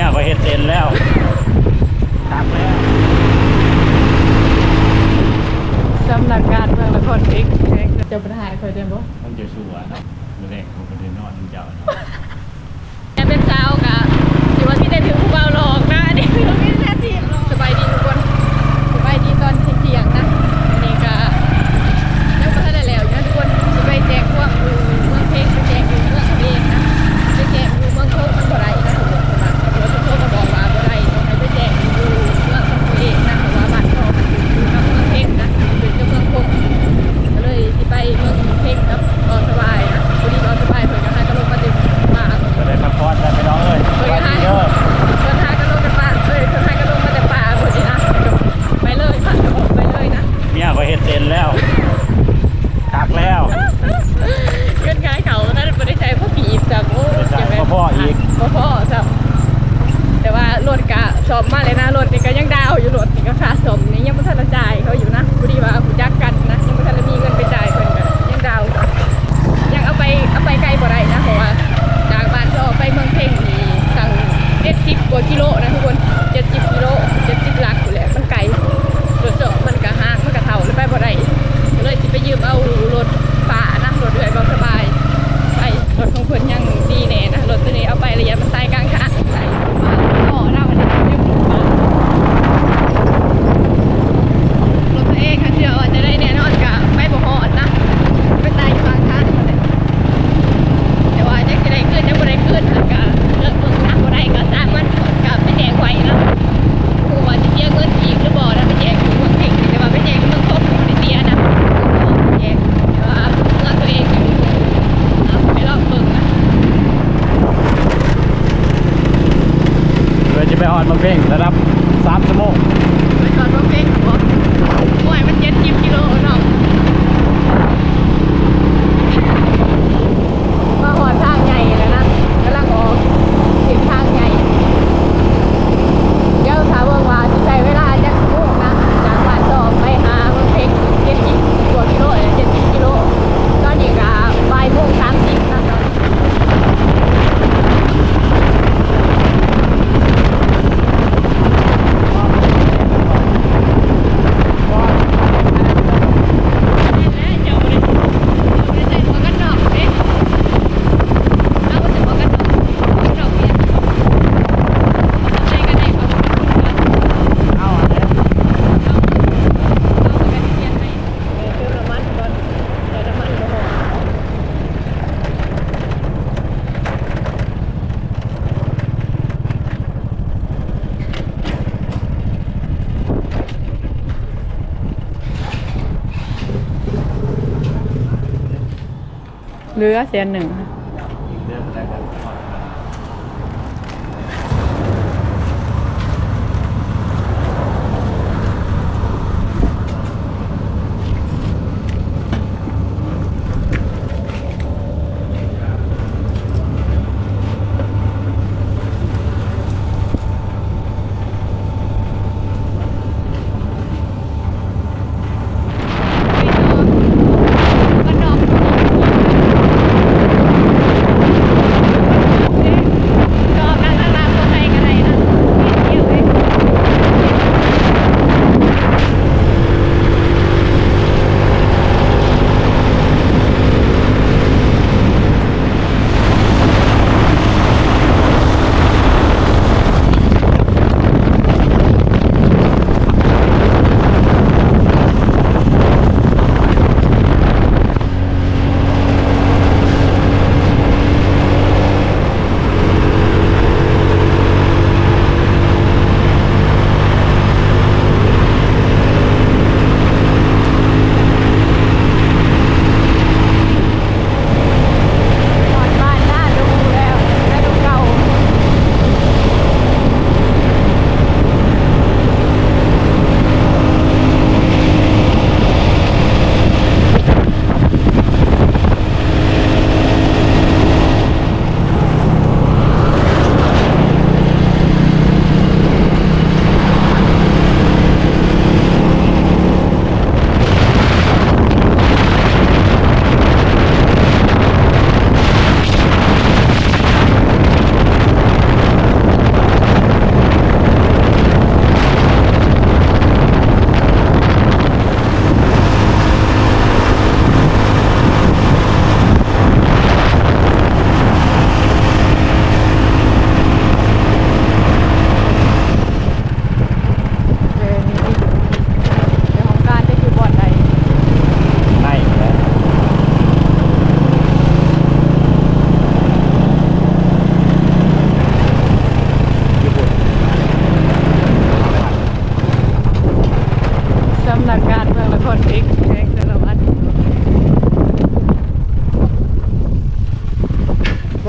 เนี่ยก็เห็ดเต็นแล้วตามแล้วสำนักงานเมืองนครพิกจะไปหายเคยเด้บ่มันจะสวยนะไม่อแรกผมก็ได้นอนเจ้าเะ เซียนหนึ่ง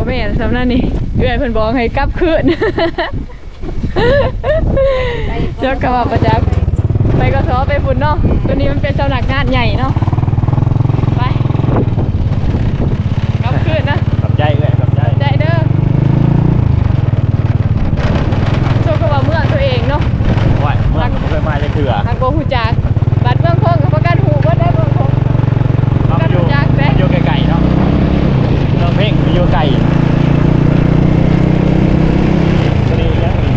สำนักนี่เอื้อยเพิ่นบอกให้กลับคืนเจ้ากระบะประจักษ์ไปก็ท้อไปฝุ่นเนาะตัวนี้มันเป็นสำนักงานใหญ่เนาะไปกลับคืนนะกับใจเอ้ยกับใจใจเด้อโชคกว่าเมืองตัวเองเนาะว่าเมื่อผมเคยมาจะเถื่อทางโกหูจักบัดเมืองคงกับประกันหูก็ได้เมืองคง มาอยู่ จักเด้ อยู่ไกลๆเนาะเมืองเพ่งไปอยู่ไกลตัวนี้ยังมี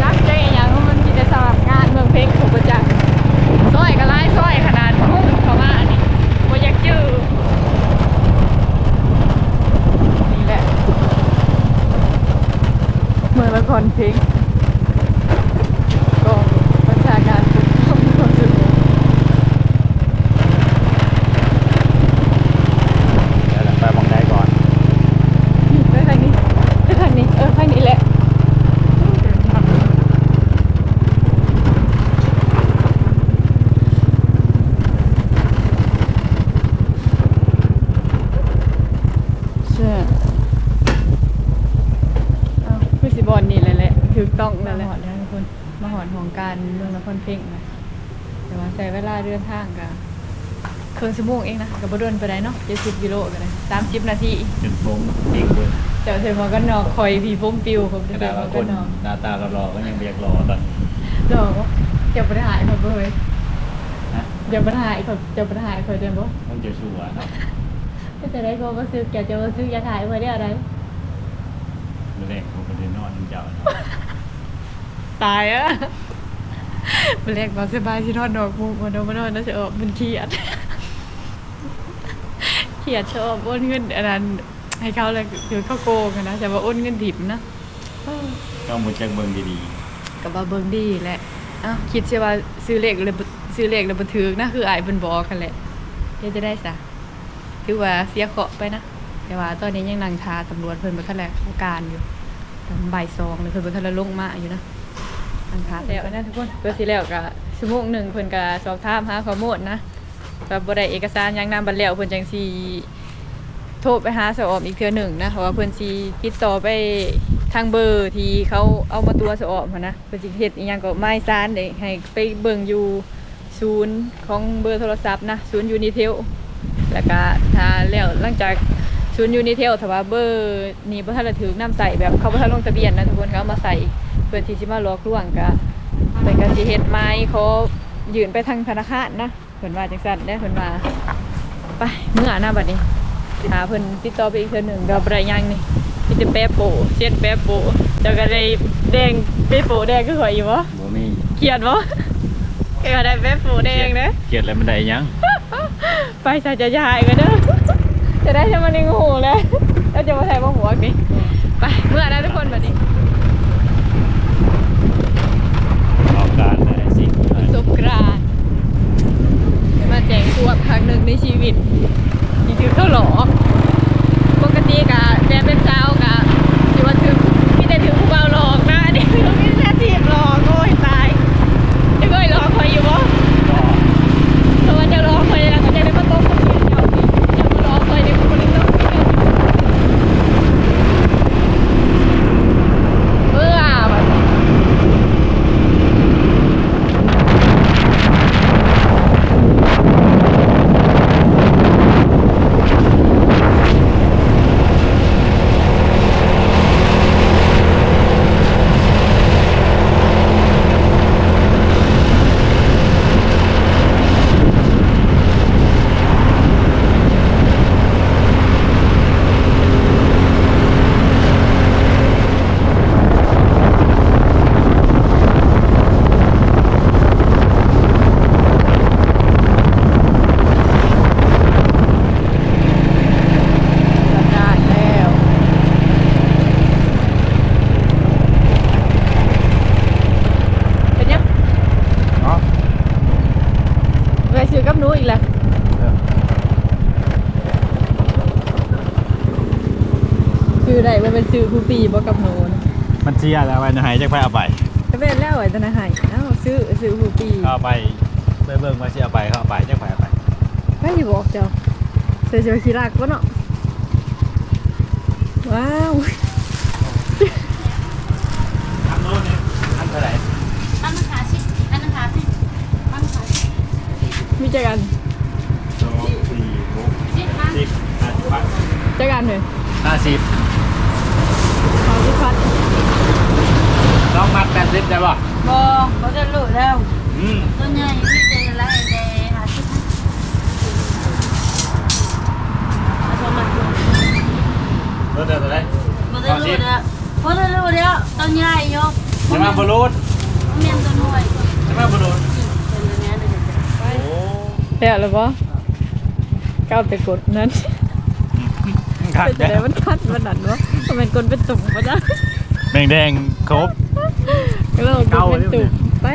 จักใจอย่างมันมีแต่สำหรับงานเมืองเพชรหูจักซอยก็ไล่ซอยขนาดพุ่งเข้ามานี่บ่อยากจื้อนี่แหละ เมืองละครพิงองบัญชาการปกครองความสุข เดี๋ยวเราไปมองได้ก่อน ไปทางนี้ไปทางนี้ เออทางนี้แหละ ใช่เอาคือสิบอลนี่แหละแหละถูกต้องแล้วแหละมาหอดแล้วทุกคนมาหอดของการเมืองนครเพ่งนะแต่ว่าใช้เวลาเดินทางกับเครื่องชั่วโมงเองนะกับบโดนไปได้เนาะเจ็ดสิบกิโลกันเลยสามสิบนาทีจนผมเองเลยเดี๋ยวเธอมาก็นอกคอยพี่พุ่มปิวผมขจะนาเดิดนว่ามาคก็นนอกหน้าตาก็รอก็ยังเรียกรอตอนนี้เดี๋ยวเดี๋ยวไปหายเขาเบยนะเดี๋ยวไปหายเขาเดี๋ยวไปหายเขาเดี๋ยวบอกต้องเจอชัวร์เนาะก็จะได้ก็มาซื้อแกจะมาซื้อยาถ่ายมาได้อะไรไม่ได้ผมก็เดินนอนเจ้าเนาะตายอะ มันเรียกมาสบายที่นอนดอกมูกมันนอนมันนอนน่าจะออกมันเครียดเครียดชอบอ้นเงินอันนั้นให้เขาเลยคือเขาโกงอะนะแต่ว่าอ้นเงินดิบนะต้องมุดจังเบิ่งดีกับว่าเบิ่งดีแหละอ้าวคิดใช่ว่าซื้อเลขเลยบ่ซื้อเลขเลยบันทึกนะคืออายเพิ่นบอกกันแหละเดี๋ยวจะได้ซะถือว่าเสียเคราะห์ไปนะแต่ว่าตอนนี้ยังนั่งทาตำรวจเพิ่นบ่ทันแล้วการอยู่ตอนบ่ายสองเลยเพิ่นบ่ทันแล้วลงมาอยู่นะ นั่งทาแล้วนะทุกคนเพื่อสิแล้วก็ชั่วโมงหนึ่งเพิ่นก็สอบถามหาข้อมูลนะก็บ่ได้เอกสารยังนำบัดแล้วเพิ่นจังสิโทรไปหาสออมอีกเทื่อหนึ่งนะเพราะว่าเพิ่นสิติดต่อไปทางเบอร์ที่เขาเอามาตัวสออมนะเพิ่นสิเฮ็ดอีหยังก็ไม้ซานได้ให้ไปเบิ่งอยู่ศูนย์ของเบอร์โทรศัพท์นะศูนย์ยูนิเทลแล้วก็ถ้าแล้วหลังจากศูนย์ยูนิเทลถ้าว่าเบอร์นี้บ่ทันได้ถือน้ำใส่แบบเขาบ่ทันลงทะเบียนนะทุกคนเขามาใส่ พื่อที่สิมาหลอกลวงก็เป็นการสิเฮ็ดไม้เขายื่นไปทางธนาคารนะเพิ่นว่าจังซั่นได้เพิ่นว่าไปเมื่อหน้าบัดนี้หาเพิ่นติดต่อไปอีกเทื่อหนึงก็บ่ได้หยังนี่มีแต่แป๊ะโปะเช็ดแป๊ะโปะเดี๋ยวก็ได้แดงแป๊ะโปะแดงคือข่อยอยู่บ่ๆบ่มีเขียนบ่ก็ได้แป๊ะโปะแดงเด้เกลียดอะไรมันได้ยังไปใส่จะยายกันเด้อจะได้ทำมันในงูเลยแล้วจะมาใส่มาหัวกันไปเมื่อนะทุกคนแบบนี้ ออกการได้สิ่ง ประสบการานมาแจงตัวครั้งหนึ่งในชีวิตนี่คือข้าหลอกปกติกะแจเป็นสาวกะที่ว่าถึงมีแต่ถึงผู้เบาหลอกนะอันนี่คือมีแต่ทีบหลอกโอ้ยตายจะเคยหลอกคอยอยู่บ่ ก็ เพราะว่าจะรอคอยแล้วก็จะได้มาโต๊ะคนอื่นเดียวจะมารอคอยในคนอื่นต้องเมื่อแบบ ได้แล้วเป็นยัง เนาะ ไปซื้อกับหนูอีกแล้วซื้อได้ว่า เป็นซื้อผู้ปีบ่กับหนูนะมันเชียแล้วไว้จะหายจากไปเอาไปก็เป็นแล้วไอ้ตนะให้เอ้าซื้อซื้อผู้ปีเอาไปไปเบิ่งมาเชียไปเขาเอาไปจากไปเอาไปไม่ได้บอกเจ้าเสียเสียขี้รักวะเนาะว้าวทำโน่นนี่อันเท่าไหร่อันนั้นขาชิอันนั้นขาชิอันนั้นขาชิมีเจอกันสองสี่หกชิมาสิบห้าสิบบาทเจอกันเลยห้าสิบเอาที่พั ดลองมัดแปดสิบได้ป่ะบอเขาจะรู้แล้วอืมตัวใหญ่ไม่เจออะไรแต่หาชิเอาชมมาดูรถเดินเท่าไหร่บ่ได้รู้แล้วบ่ได้รู้แล้วตัวใหญ่ยกจะมาบอลลูนเมียนตัวน้อยจะมาบอลลูนเป็นอย่างนี้เลยโอ้เดี๋ยวหรือปะก้าวไปกดนั้นขัดเป็นจะได้มันคัดมันดันวะ ทำไมกดเป็นตุ่มวะจ๊ะแดงแดงครบก็เลยกดเป็นตุ่มไป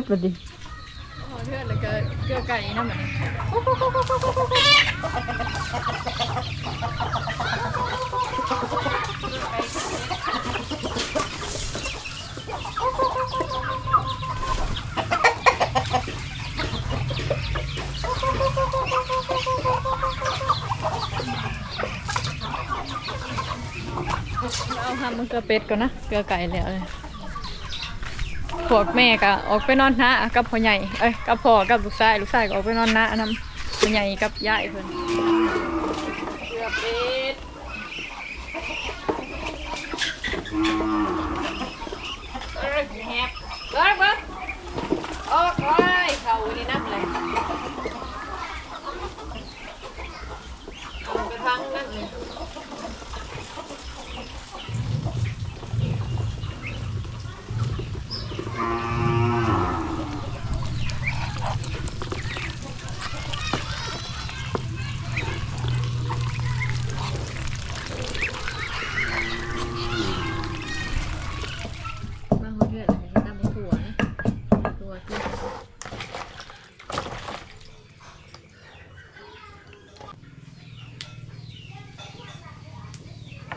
ดบัดดิหอเอนแล้วก็เกลือไก่น้ำมันเอาทำมันเกลือเป็ดก่อนนะ เกลือไก่แล้วเลย พวกแม่ก็ออกไปนอนนะกับพ่อใหญ่เอ้ยกับพ่อกับลูกชายลูกชายก็ออกไปนอนนะนำพ่อใหญ่กับยายเพิ่นเกือบเป็ดเอ้ยแฮบเบิ้งเบิ้งออกไว้เขานี่น้ำเลยเอาไปทางนั่นเลย มาหัวเดือดอะไรตามถั่วนะถั่วที่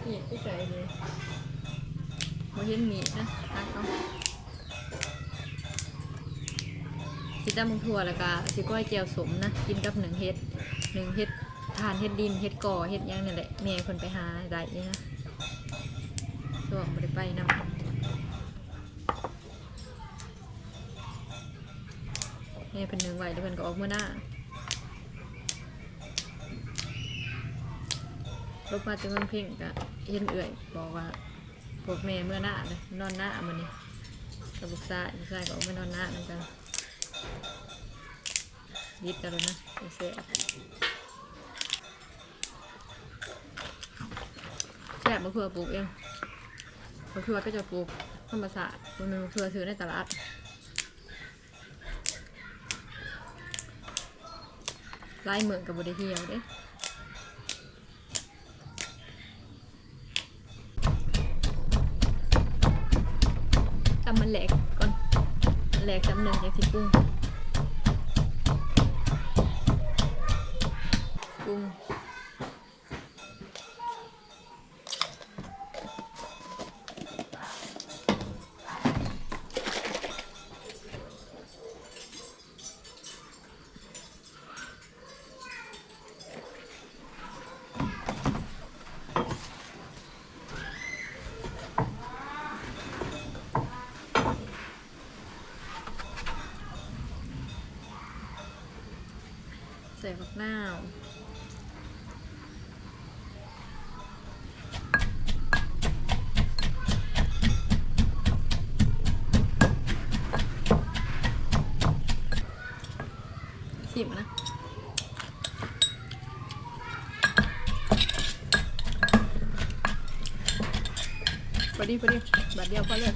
นี่ที่ใส่เลยโมเห็นมีดนะตักเอา สิตำมึงถั่วแล้วก็สิก้อยเจียวสมนะกินกับหนึ่งเฮ็ดหนึ่งเฮ็ดทานเฮ็ดดินเฮ็ดก่อเฮ็ดหยังนี่แหละแม่คนไปหาได้นี่นะช่วงได้ไปนำแม่เป็นหนึ่งไหวแล้วเพิ่นก็ออกเมื่อหน้าลบมาจากเมืองเพ่งก็เห็นเอื่อยบอกว่าพวกแม่เมื่อหน้าเลยนอนหน้ามันนี่กับลูกชายลูกชายก็ออกไปนอนหน้านั่นกัน ยิดกันแล้วนะเสียบแซ่บมะเขือปลูกเองมะเขือก็จะปลูกธรรมศาสตร์มันเป็นมะเขือซื้อในตลาดไล่เหมือนกับบริเทียวเด้ทำมันแหลกก่อนแหลกจำหนึ่งจากสิปรุง ปรุงใพอดีพอดีบาทเดียวพอเลย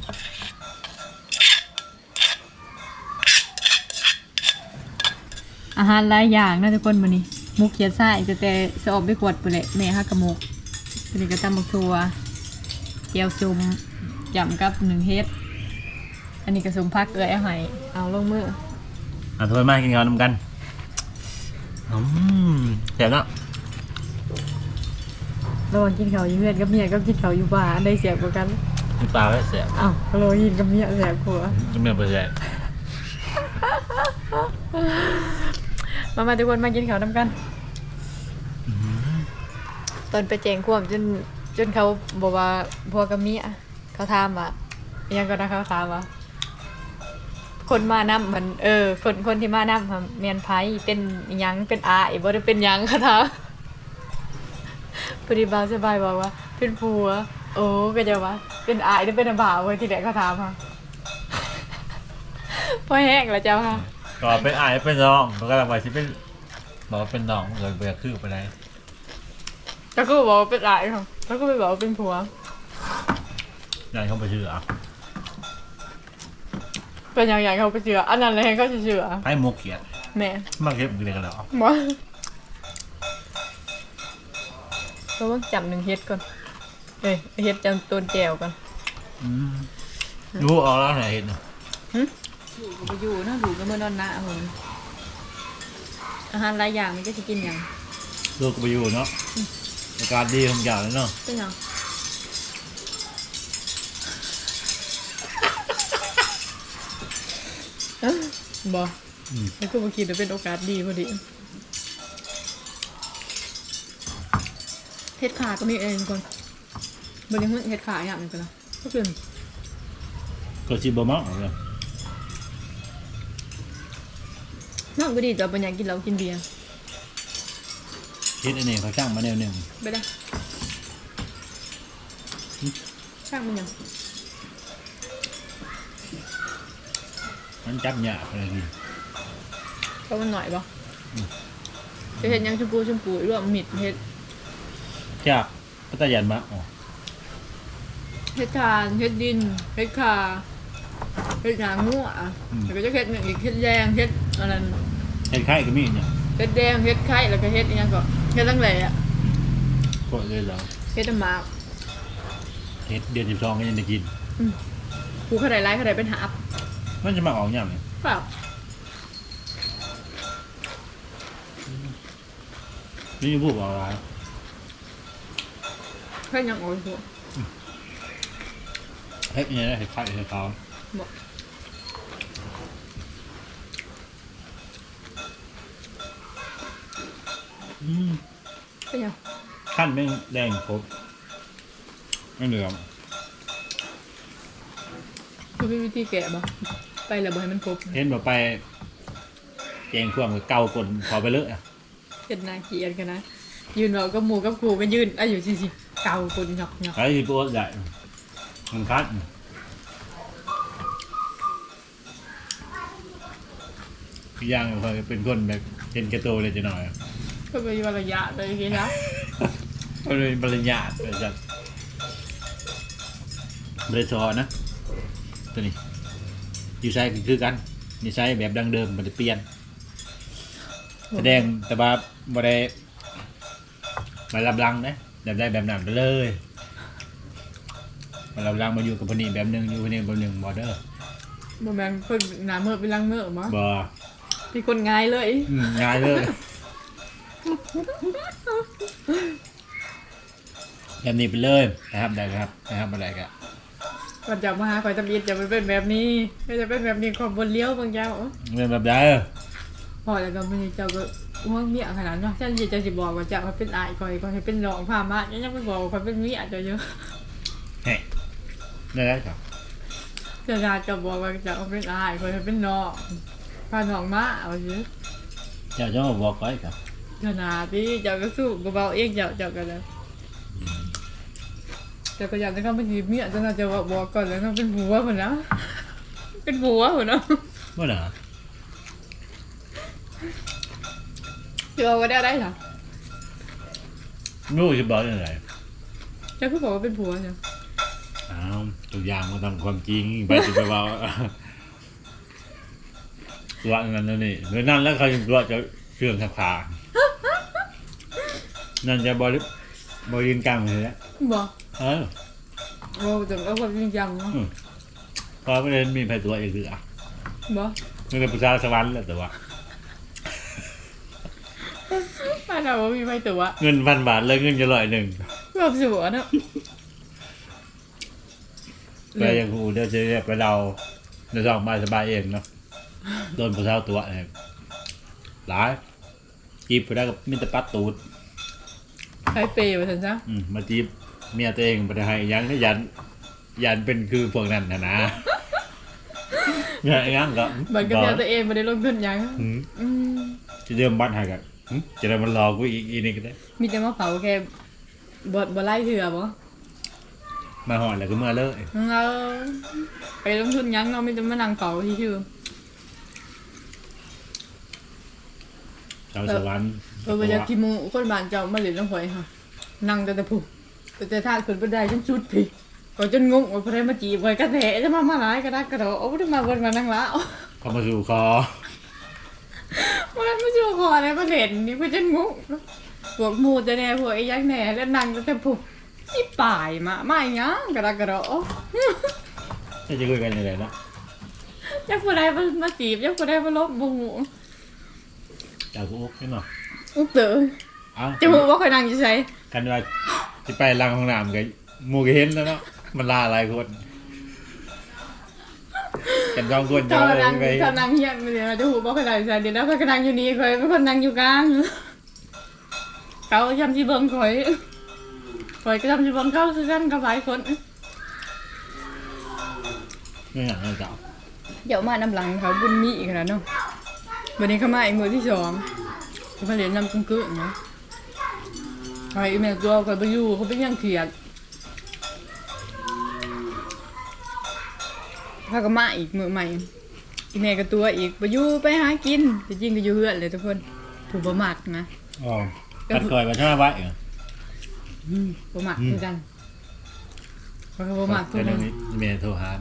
อาหารหลายอย่างนะทุกคนมื้อนี้มุกเขียดไส้จะแต่สอบไปกวดไปเลยแม่ฮักกะมุกตัวนี้ก็ตำบักทัวเจียวซุมยำกับหนึ่งเฮ็ด อันนี้ก็สมพักเอ้อยเอาให้เอาลงมืออะทุกคนมากินข้าวนำกันอืมแซ่บเนาะ ระหว่างกินข้าวอยู่เพื่อนกับเมียก็กินข้าวอยู่บ้านอันใดเสียบกว่ากันมีปลาไว้แซ่บอ้าวก็เลยกินกับเมียเสียบกว่าจะไม่เอาไปแซ่บมามาทุกคนมากินข้าวน้ำกันอืมตอนไปแจ้งความจนจนเขาบอกว่าพวกกับเมียเขาถามว่าอิหยังก็นะเขาถามว่าคนมานำมันเออ คนคนที่มานำค่ะเมียนไผเป็นอิหยังเป็นอาไอ้บ่ได้เป็นหยังเขาถาม ปฏิบาลสบายบอกว่า เป็นผัว โอ้ก็จะว่าเป็นอายหรือเป็นอาบ่าวเว้ยที่แรกเขาถามค่ะพอแห้งแล้วเจ้าค่ะก็เป็นอายเป็นน้องก็กำลังไปที่เป็นบอกว่าเป็นน้องเลยเบื่อคือไปไหนแล้วก็บอกว่าเป็นอายค่ะแล้วก็ไปบอกว่าเป็นผัวงานเขาไปชื่ออะเป็นอย่างอย่างเขาไปเชื่ออันนั้นเลยเขาจะเชื่อให้มุกเขียดแม่มาเก็บเรียนกันแล้วบอ เราต้องจำหนึ่งเฮ็ดก่อนเอ้ยเฮ็ดจำต้นแจวก่อนอืมรู้ออกแล้วไหนเห็นเนาะดูก็ไปอยู่เนาะดูก็เมื่อนอนนะเหมือนอาหารหลายอย่างมันก็จะกินอย่างลูกก็ไปอยู่เนาะอากาศดีทุกอย่างเลยเนาะเป็นอย่างเอ้าบออืม แล้วก็มาคิดว่าเป็นโอกาสดีพอดี เฮ็ดขาก็มีเองก่อนบริหารเฮ็ดขาอย่างนึงกันนะก็เป็นก็ชิบะมั่งเลยน้องก็ดีแต่ปัญญากกินเหล้ากินเบียร์คิดอันนี้เขาช่างมาแนวหนึ่งไปได้ช่างมันยังมันจับหยาบอะไรนี่เพราะมันหน่อยบ่จะเห็นยังชมพูชมพูรวมมิดเฮ็ด จับพัตยันมะอ๋อเฮ็ดทานเฮ็ดดินเฮ็ดคาเฮ็ดหางงัวอะแล้วก็จะเฮ็ดอย่างอีกเฮ็ดแดงเฮ็ดอะไรเห็นไข่ก็มีเนี่ยเฮ็ดแดงเฮ็ดไข่แล้วก็เฮ็ดอีหยังก็เฮ็ดตั้งแหล่อะก็เลยเราเฮ็ดน้ำหมากเห็ดเดือนสิบสองก็ยังได้กินผู้เขาได้ไล่เขาได้เป็นหาบมันจะมาออกอย่างไรเปล่านี่พูดออกอะไร เพิ่นยังโอ้ยหัวเฮ็ดยังไงเห็ดไข่เห็ดขาวบอกอืมเป็นยังขั้นไม่งแดงครบไม่เหลืองคือมีวิธีแกะบ่ไปแล้วบ่ให้มันครบเห็นแบบไปแกงเครื่องกับเกากลนขอไปเลยอะเฮ็ดนาเกลียดกันนะยืนเว้ากับหมู่กับครูก็ยืนอายุสิๆ เก่าคนหยอกหยอกไอ้ที่ปวดใหญ่มันคัดกินเฮ็ดอหย่างงยันี้งนะอีกอย่างก็เป็นคนแบบเห็นแก่ตัวเลยจะหน่อยก็เป็นวันระยะเลยทีนะก็เลยปริญญาเลยจะบริษัทนะตัวนี้อยู่ใช้ก็คือกันนี่ใช้แบบดังเดิมมันจะเปลี่ยน แสดงแต่ว่าบ่ได้มารับรังนะ แบบได้แบบนั้นไปเลยมารับรังมาอยู่กับคนนี้แบบหนึงอยู่คนนี้แบบหนึงบอเดอร์บ่แม่นคนหน้าเมื่อเป็นลังเมื่อมั้งบอพี่คนง่ายเลยมง่ายเลยแบบนี้ไปเลยนะครับได้ครับนะครับอะไรกันก่อนจะมาหาคอยตะบีดจะไปเป็นแบบนี้ก็จะเป็นแบบนี้ความบนเลี้ยวบางอย่างเรื่องแบบได้พอแล้วก็ไม่เจ้าก็ ห่วงเมียขนาดนั้นฉันอยากจะสิบอกว่าจะมาเป็นอายคอยคอยให้เป็นรองพามายังยังไม่บอกว่าคอยเป็นเมียจะเยอะเฮ้ยได้แล้วครับเจ้านาจะบอกว่าจะเอาเป็นอายคอยให้เป็นน้องพาน้องมาเอาเยอะเจ้าจะมาบอกไว้ครับเจ้านาที่เจ้าก็สู้กับเบาเองเจ้าเจ้ากันเลยเจ้าก็อยากจะเข้ามาจีบเมียเจ้านาจะบอกบอกก่อนแล้วน้องเป็นผัวเหมือนนะเป็นผัวเหมือนนะเมื่อไหร่ เจ้าก็ได้ได้เหรอไม่รู้จะบอกยังไงเจ้าก็บอกว่าเป็นผัวเนี่ยอ้าวตัวอย่างมันทำความจริงไปจะไปว่าตัวนั้นนั่นนี่หรือนั่นแล้วเขายังตัวจะเชื่องขาขานั่นจะบริบรินกลางเลยแหละบอกเออโอ้แต่ก็ความจริงจังเนาะพอไม่ได้มีใครตัวอีกหรืออะบอกไม่ได้ประชาสวรรค์แหละแต่ว่า ป้า เราว่ามีไม่ตัวเงินพันบาทเลยเงินจะร้อยหนึ่งแบบสวยเนาะไปยังกูเดี๋ยวจะเรียกไปเราในสองบายสบายเองเนาะโดนประชาตัวเองหลายจีบไปได้กับมิตรปัดตูดใช้เปย์ไปถึงซะอืมมาจีบเมียตัวเองไปให้ยังให้ยันยันเป็นคือพวกนั้นนะนะเนี่ยยังก็เหมือนกับเมียตัวเองไม่ได้ลงทุนหยังอืมอืมจะเดิมบ้านให้กันอืม จะได้มันรอกูอีกอีนี่ก็ได้ มีแต่มาเผาแค่บดบไล่เถื่อบ่มาหอดแล้วก็เมื่อเลยเราไปลงทุนหยังเราไม่จะมานั่งเผาที่ชื่อชาวสวรรค์เออไปจากกิโมคนบ้านเจ้ามาเล่นน้ำหอยค่ะนั่งแต่แต่ผู้แต่แต่ท่าขึ้นบันไดจนสุดพี่ก็จนงงว่าพอได้มาจีบไว้กระแทจะมามาหลายกระดักกระโดดเอาไม่ได้มาบนมานั่งละเข้ามาสู่คอ มันไม่ชูคอเลยมาเล่นนี่ก็จนงงพวกหมูจะแน่พวกไอ้ยักษ์แน่แล้วนั่งแต่แต่ผู้ที่ป่ายมาไม่ยังกระดักกระโดดจะจะคุยกันยังไงเนาะยักษ์ผู้ใดมามาจีบยักษ์ผู้ใดมาลบบูจากกูอุ๊กนี่เนาะอุ๊บเต๋อเอ้าจะหูว่าคอยนั่งอยู่ใช่กันว่าจะไปล้างห้องน้ำกันหมูก็เห็นแล้วเนาะมันลาหลายคน กันสองคนจะเขาเลยนั่งไปเขานั่งเฮียนไปเลยจะหูว่าคอยนั่งอยู่ใช่เดี๋ยวแล้วคอยก็นั่งอยู่นี่คอยเป็นคนนั่งอยู่กลางเขาจำที่เบิ้งคอยคอยก็จำที่เบิ้งเขาคือกันกับหลายคนไม่อยากให้เจ้าเดี๋ยวมานำหลังเขาบุญมีอีกแล้วเนาะวันนี้เขามาอีกมือที่สองเขามาเรียนนำกุ้งกึ่งเนาะคอยอีเมลตัวคอยไปอยู่เขาเป็นยังเขียด เขาก็มาอีกมือใหม่อีเมลกับตัวอีกไปอยู่ไปหากินจริงๆก็อยู่เฮือนเลยทุกคนถูกประมาทนะอ๋อตัดคอยมาช่วยไว้เหรอประมาทคือกันเขาก็ประมาททุกเดี๋ยวคนนี้เมียโทรหา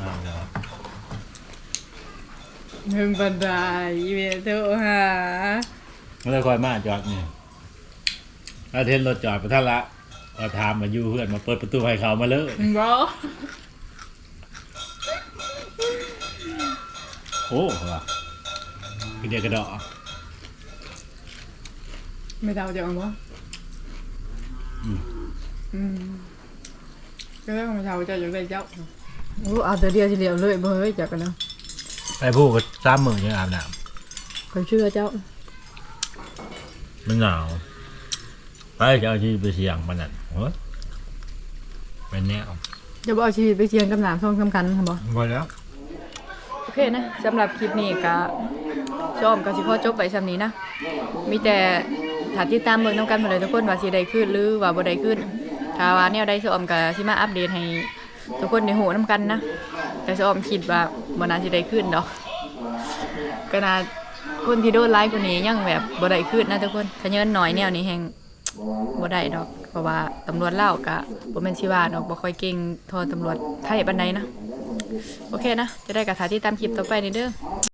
อ่าเดี๋ยวหนึ่งบันไดอีเมลโทรหาไม่ได้คอยมาจอดนี่ถ้าเทนรถจอดไปท่านละ เราถามมาอยู่เพื่อนมาเปิดประตูให้เขามาเลยบอโอ้ว่ะคือเดียวกระดอกไม่เดาจะเอาบ่อืมอืมก็เรื่องของเราจะอยู่ในเจ้าโอ้เอาแต่เดียวทีเดียวเลยบ่เฮ้ยจักกันนะไปพูดกับสามหมื่นยังอาบน้คอยเชื่อเจ้าำมันหนาวไปจะเอาที่ไปเสียงมันนั่น โอ้ยเป็นแนวจะบ่เอาชีวิตไปเสี่ยงกับหนามช่องสำคัญค่ะบ่พอแล้ว โอเคนะสำหรับคลิปนี้ก็ชอบก็สิขอจบไปสำนี้นะ มีแต่ถ้าติดตามเบิ่งนํกันหมดเลยทุกคนว่าสิได้ขึ้นหรือว่าบ่ได้ขึ้นถ้าว่าแนวใดสิออมก็สิมาอัปเดตให้ทุกคนได้ฮู้นํกันนะ แต่สิออมคิดว่าบ่น่าสิได้ขึ้นดอกก็น่าคนที่โดนร้ายกว่านี้ยังแบบบ่ได้คืนนะทุกคนขยันหน่อยแนวนี้แฮงบ่ได้ดอก เพราะว่าตำรวจเล่าวก็บ่แม่นสิว่าเนาะบ่ค่อยเก่งเทอตำรวจไทยปานใดนะ โอเคนะ จะได้กระถาที่ตามคลิปต่อไปนี่เด้อ